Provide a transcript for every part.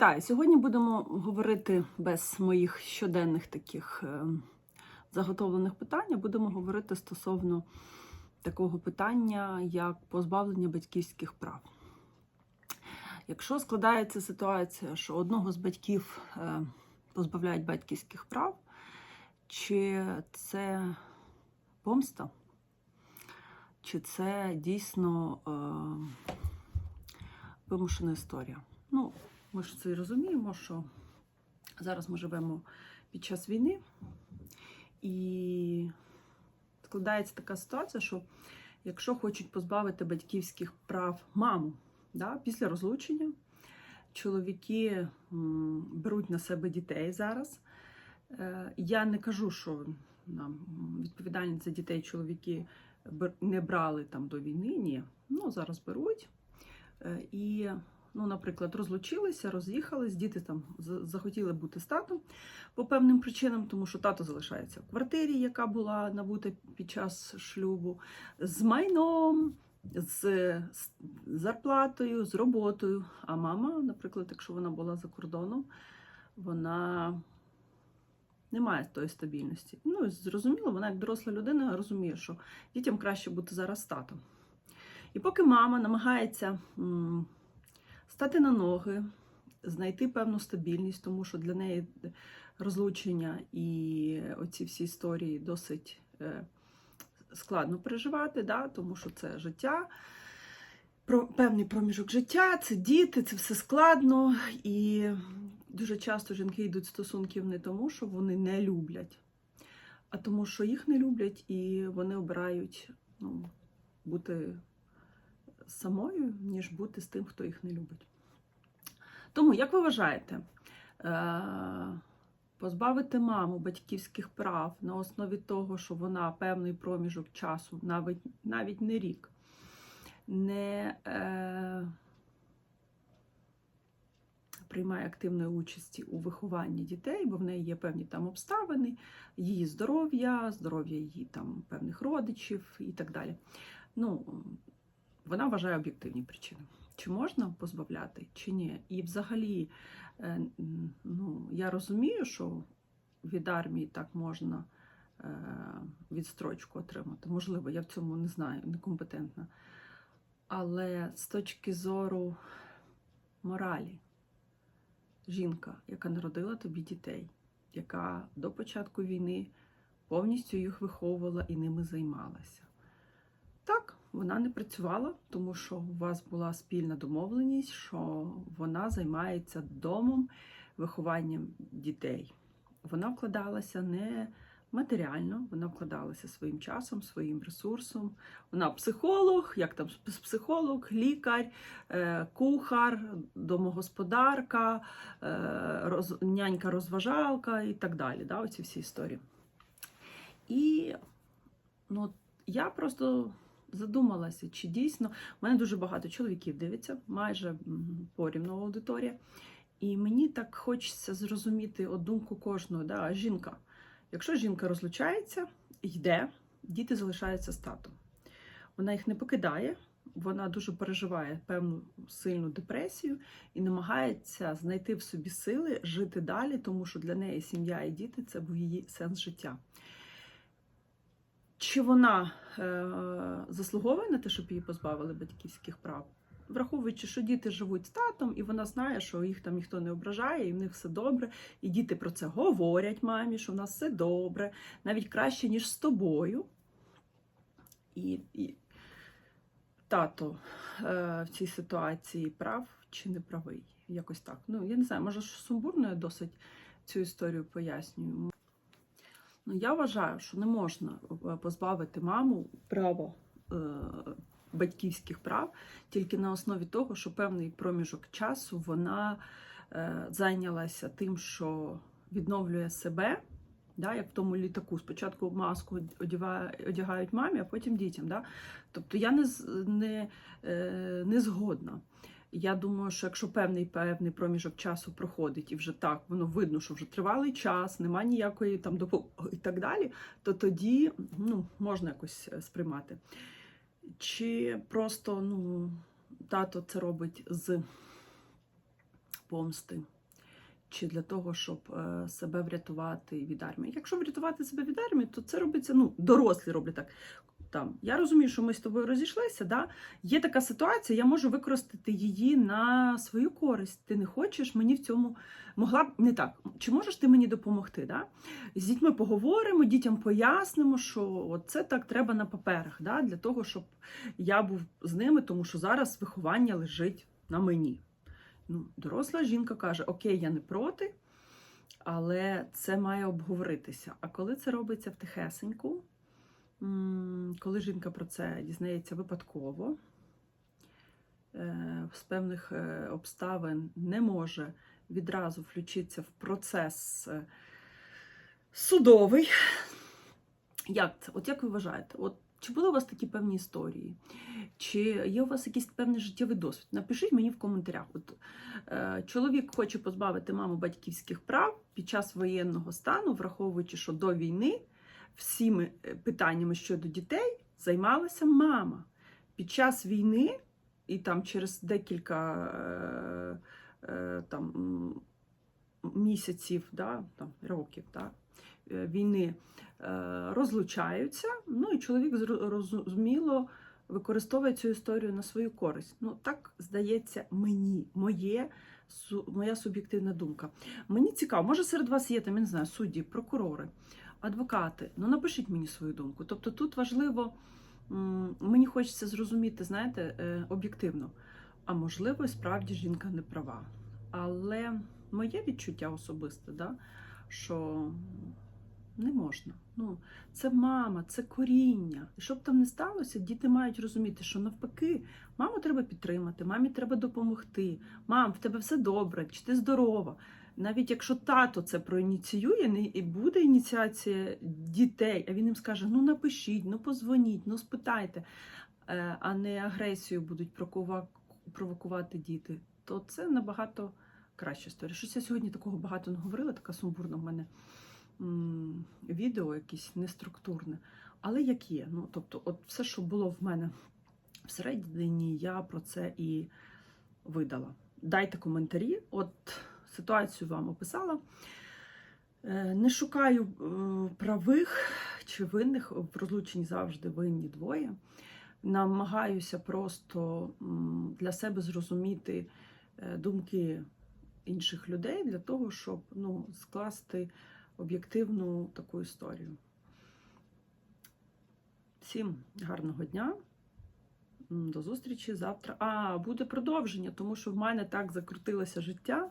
Вітаю! Сьогодні будемо говорити без моїх щоденних таких е, заготовлених питань. Будемо говорити стосовно такого питання, як позбавлення батьківських прав. Якщо складається ситуація, що одного з батьків е, позбавляють батьківських прав, чи це помста, чи це дійсно е, вимушена історія? Ну, ми ж це розуміємо, що зараз ми живемо під час війни, і складається така ситуація, що якщо хочуть позбавити батьківських прав маму да, після розлучення, чоловіки беруть на себе дітей зараз. Е, Я не кажу, що нам відповідальність за дітей чоловіки не брали там до війни. Ні, ну зараз беруть. Е, І ну, наприклад, розлучилися, роз'їхались, діти там захотіли бути з татом по певним причинам, тому що тато залишається в квартирі, яка була набута під час шлюбу, з майном, з, зарплатою, з роботою. А мама, наприклад, якщо вона була за кордоном, вона не має тої стабільності. Ну, зрозуміло, вона як доросла людина розуміє, що дітям краще бути зараз татом. І поки мама намагається стати на ноги, знайти певну стабільність, тому що для неї розлучення і оці всі історії досить е, складно переживати, да? тому що це життя, про, певний проміжок життя, це діти, це все складно. І дуже часто жінки йдуть в стосунків не тому, що вони не люблять, а тому, що їх не люблять, і вони обирають ну, бути самою, ніж бути з тим, хто їх не любить. Тому, як ви вважаєте, е, позбавити маму батьківських прав на основі того, що вона певний проміжок часу, навіть, навіть не рік, не е, приймає активної участі у вихованні дітей, бо в неї є певні там обставини, її здоров'я, здоров'я її там певних родичів і так далі. Ну, вона вважає об'єктивні причини. Чи можна позбавляти, чи ні? І взагалі, е, ну, я розумію, що від армії так можна е, відстрочку отримати. Можливо, я в цьому не знаю, некомпетентна. Але з точки зору моралі, жінка, яка народила тобі дітей, яка до початку війни повністю їх виховувала і ними займалася. Так, вона не працювала, тому що у вас була спільна домовленість, що вона займається домом, вихованням дітей. Вона вкладалася не матеріально, вона вкладалася своїм часом, своїм ресурсом. Вона психолог, як там психолог, лікар, е, кухар, домогосподарка, е, нянька-розважалка і так далі. Да, оці всі історії. І ну, я просто задумалася, чи дійсно У мене дуже багато чоловіків дивиться, майже порівну аудиторія. І мені так хочеться зрозуміти думку кожного. Да? Жінка. Якщо жінка розлучається, йде, діти залишаються з татом. Вона їх не покидає, вона дуже переживає певну сильну депресію і намагається знайти в собі сили жити далі, тому що для неї сім'я і діти це був її сенс життя. Чи вона е, заслуговує на те, щоб її позбавили батьківських прав? Враховуючи, що діти живуть з татом, і вона знає, що їх там ніхто не ображає, і в них все добре. І діти про це говорять мамі, що в нас все добре, навіть краще, ніж з тобою. І, і тато е, в цій ситуації прав чи не правий? Якось так. Ну, я не знаю, може, сумбурно я досить цю історію пояснюю. Ну, я вважаю, що не можна е, позбавити маму права е, батьківських прав тільки на основі того, що певний проміжок часу вона е, зайнялася тим, що відновлює себе. Да, як в тому літаку, спочатку маску одягають мамі, а потім дітям. Да? Тобто я не, не, е, не згодна. Я думаю, що якщо певний певний проміжок часу проходить і вже так, воно видно, що вже тривалий час, немає ніякої там допомоги і так далі, то тоді ну, можна якось е, сприймати. Чи просто ну, тато це робить з помсти, чи для того, щоб е, себе врятувати від армії. Якщо врятувати себе від армії, то це робиться, ну, дорослі роблять так. Там, я розумію, що ми з тобою розійшлися. Да? Є така ситуація, я можу використати її на свою користь. Ти не хочеш, мені в цьому могла б не так. Чи можеш ти мені допомогти? Да? З дітьми поговоримо, дітям пояснимо, що це так треба на паперах, да? для того, щоб я був з ними, тому що зараз виховання лежить на мені. Ну, доросла жінка каже: Окей, я не проти, але це має обговоритися. А коли це робиться втихесеньку, м, коли жінка про це дізнається випадково, е, з певних е, обставин не може відразу включитися в процес е, судовий. Як це? От як ви вважаєте? От чи були у вас такі певні історії? Чи є у вас якийсь певний життєвий досвід? Напишіть мені в коментарях. От, е, чоловік хоче позбавити маму батьківських прав під час воєнного стану, враховуючи, що до війни всіми е, питаннями щодо дітей займалася мама. Під час війни і там через декілька е, е, там, місяців, да, там, років да, війни розлучаються. Ну і чоловік зрозуміло використовує цю історію на свою користь. Ну, так здається мені, моє, моя суб'єктивна думка. Мені цікаво, може серед вас є там, я не знаю, судді, прокурори, адвокати. Ну напишіть мені свою думку. Тобто тут важливо, мені хочеться зрозуміти, знаєте, е, об'єктивно. А можливо, справді жінка не права. Але моє відчуття особисте, да, що не можна. Ну, це мама, це коріння. І щоб там не сталося, діти мають розуміти, що навпаки, маму треба підтримати, мамі треба допомогти. Мам, в тебе все добре, чи ти здорова. Навіть якщо тато це проініціює, і буде ініціація дітей, а він їм скаже: ну напишіть, ну позвоніть, ну спитайте, е, а не агресію будуть провокувати діти, то це набагато краща історія. Щось я сьогодні такого багато не говорила, така сумбурна в мене відео, якесь неструктурне. Але як є. Ну, тобто, от все, що було в мене всередині, я про це і видала. Дайте коментарі. От ситуацію вам описала. Е, Не шукаю е, правих чи винних, в розлученні завжди винні двоє. Намагаюся просто для себе зрозуміти е, думки інших людей для того, щоб ну, скласти об'єктивну таку історію. Всім гарного дня. До зустрічі завтра. А, буде продовження, тому що в мене так закрутилося життя,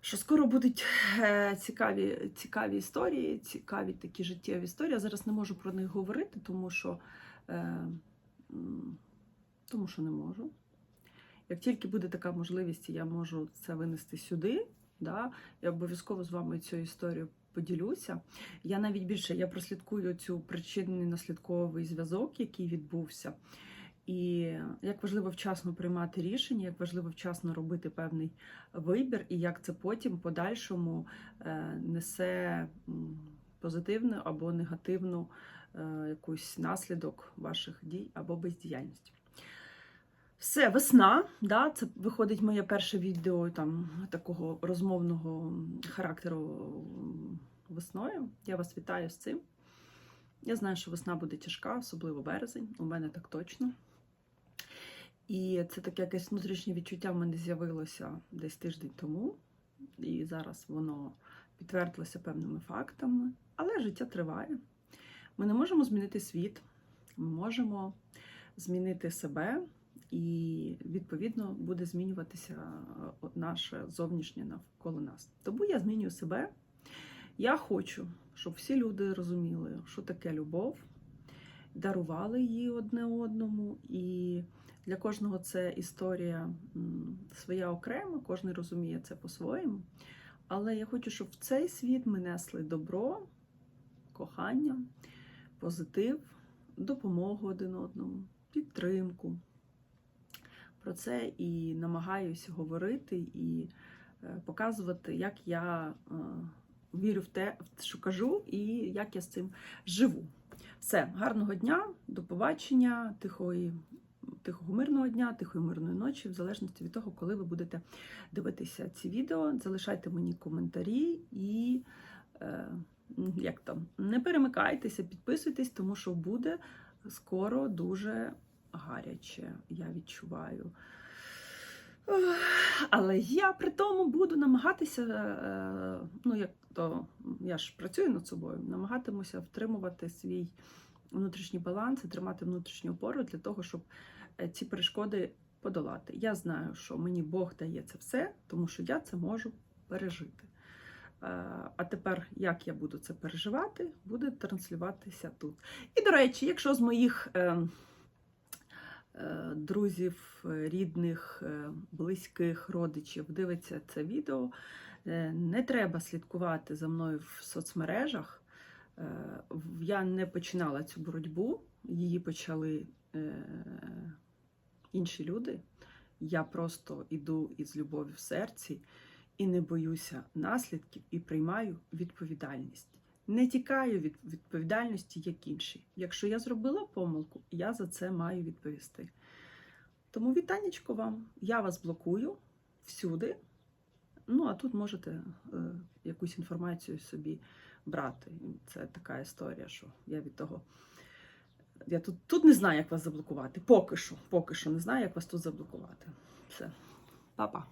що скоро будуть е, цікаві, цікаві історії, цікаві такі життєві історії. Я зараз не можу про них говорити, тому що, е, тому що не можу. Як тільки буде така можливість, я можу це винести сюди. Да, я обов'язково з вами цю історію поділюся. Я навіть більше я прослідкую цю причинний наслідковий зв'язок, який відбувся. І як важливо вчасно приймати рішення, як важливо вчасно робити певний вибір, і як це потім подальшому е, несе позитивну або негативну е, якусь наслідок ваших дій або бездіяльності. Все, весна, да, це виходить моє перше відео там такого розмовного характеру весною. Я вас вітаю з цим. Я знаю, що весна буде тяжка, особливо березень. У мене так точно. І це таке якесь внутрішнє відчуття в мене з'явилося десь тиждень тому. І зараз воно підтвердилося певними фактами. Але життя триває. Ми не можемо змінити світ, ми можемо змінити себе, і відповідно буде змінюватися е, наше зовнішнє навколо нас. Тому я змінюю себе. Я хочу, щоб всі люди розуміли, що таке любов, дарували її одне одному. І для кожного це історія своя окрема, кожен розуміє це по-своєму. Але я хочу, щоб в цей світ ми несли добро, кохання, позитив, допомогу один одному, підтримку. Про це і намагаюся говорити і е, показувати, як я е, вірю в те, що кажу, і як я з цим живу. Все, гарного дня, до побачення, тихої тихого мирного дня, тихої мирної ночі, в залежності від того, коли ви будете дивитися ці відео. Залишайте мені коментарі і е, як там, не перемикайтеся, підписуйтесь, тому що буде скоро дуже гаряче, я відчуваю. Але я при тому буду намагатися, е, ну як то я ж працюю над собою, намагатимуся втримувати свій внутрішній баланс і тримати внутрішню опору для того, щоб е, ці перешкоди подолати. Я знаю, що мені Бог дає це все, тому що я це можу пережити. Е, А тепер, як я буду це переживати, буде транслюватися тут. І, до речі, якщо з моїх е, е, друзів, е, рідних, е, близьких родичів дивиться це відео, е, не треба слідкувати за мною в соцмережах. Е, Я не починала цю боротьбу, її почали е, інші люди. Я просто іду із любов'ю в серці і не боюся наслідків і приймаю відповідальність. Не тікаю від відповідальності, як інші. Якщо я зробила помилку, я за це маю відповісти. Тому вітанечко вам. Я вас блокую всюди. Ну, а тут можете е, якусь інформацію собі брати. Це така історія, що я від того. Я тут, тут не знаю, як вас заблокувати. Поки що. Поки що не знаю, як вас тут заблокувати. Все. Па-па.